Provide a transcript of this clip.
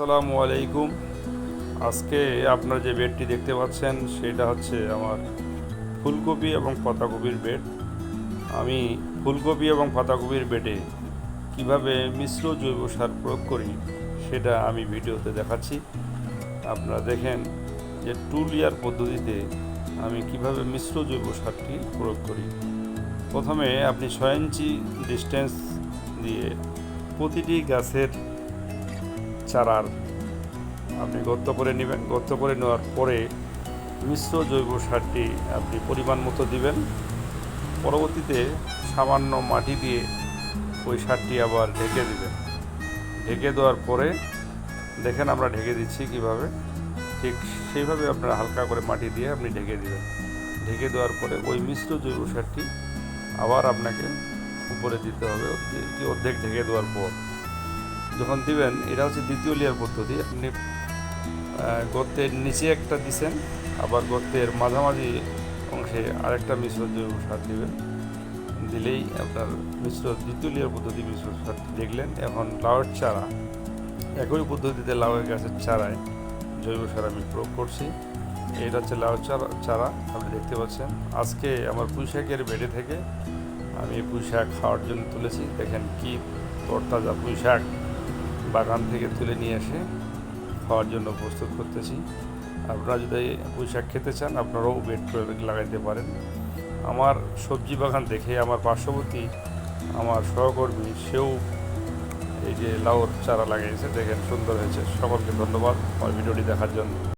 আসসালামু আলাইকুম। আজকে আপনারা যে বেডটি দেখতে পাচ্ছেন, সেটা হচ্ছে আমার ফুলকপি এবং পাতাকপির বেড। আমি ফুলকপি এবং পাতাকপির বেডে কীভাবে মিশ্র জৈব সার প্রয়োগ করি, সেটা আমি ভিডিওতে দেখাচ্ছি। আপনারা দেখেন যে টু লেয়ার পদ্ধতিতে আমি কীভাবে মিশ্র জৈব সারটি প্রয়োগ করি। প্রথমে আপনি ছয় ইঞ্চি ডিস্টেন্স দিয়ে প্রতিটি গাছের চারার আপনি গর্ত করে নেবেন, গর্ত করে নেওয়ার পরে মিশ্র জৈব সারটি আপনি পরিমাণ মতো দিবেন। পরবর্তীতে সামান্য মাটি দিয়ে ওই সারটি আবার ঢেকে দিবেন। ঢেকে দেওয়ার পরে দেখেন আমরা ঢেকে দিচ্ছি কীভাবে। ঠিক সেইভাবে আপনারা হালকা করে মাটি দিয়ে আপনি ঢেকে দিবেন। ঢেকে দেওয়ার পরে ওই মিশ্র জৈব সারটি আবার আপনাকে উপরে দিতে হবে। অর্ধেক- অর্ধেক ঢেকে দেওয়ার পর। যখন দিবেন, এটা হচ্ছে দ্বিতীয় লেয়ার পদ্ধতি। আপনি গর্তের নিচে একটা দিছেন, আবার গর্তের মাঝামাঝি অংশে আরেকটা মিশ্র জৈব সার দিবেন। দিলেই আপনার মিশ্র, দ্বিতীয় লেয়ার পদ্ধতি মিশ্র সার দেখলেন। এখন লাউয়ের চারা, একই পদ্ধতিতে লাউয়ের গাছের চারায় জৈব সার আমি প্রয়োগ করছি। এটা হচ্ছে লাউ চারা চারা, আপনি দেখতে পাচ্ছেন। আজকে আমার পুঁইশাকের বেডে থেকে আমি পুঁই শাক খাওয়ার জন্য তুলেছি। দেখেন কি তরতাজা পুঁই শাক। বাগান থেকে তুলে নিয়ে এসে খাওয়ার জন্য প্রস্তুত করতেছি। আপনারা যদি পুঁই শাক খেতে চান, আপনারাও বেড করে লাগাইতে পারেন। আমার সবজি বাগান দেখে আমার পার্শ্ববর্তী আমার সহকর্মী, সেও এই যে লাউর চারা লাগিয়েছে দেখেন সুন্দর হয়েছে। সকলকে ধন্যবাদ আমার ভিডিওটি দেখার জন্য।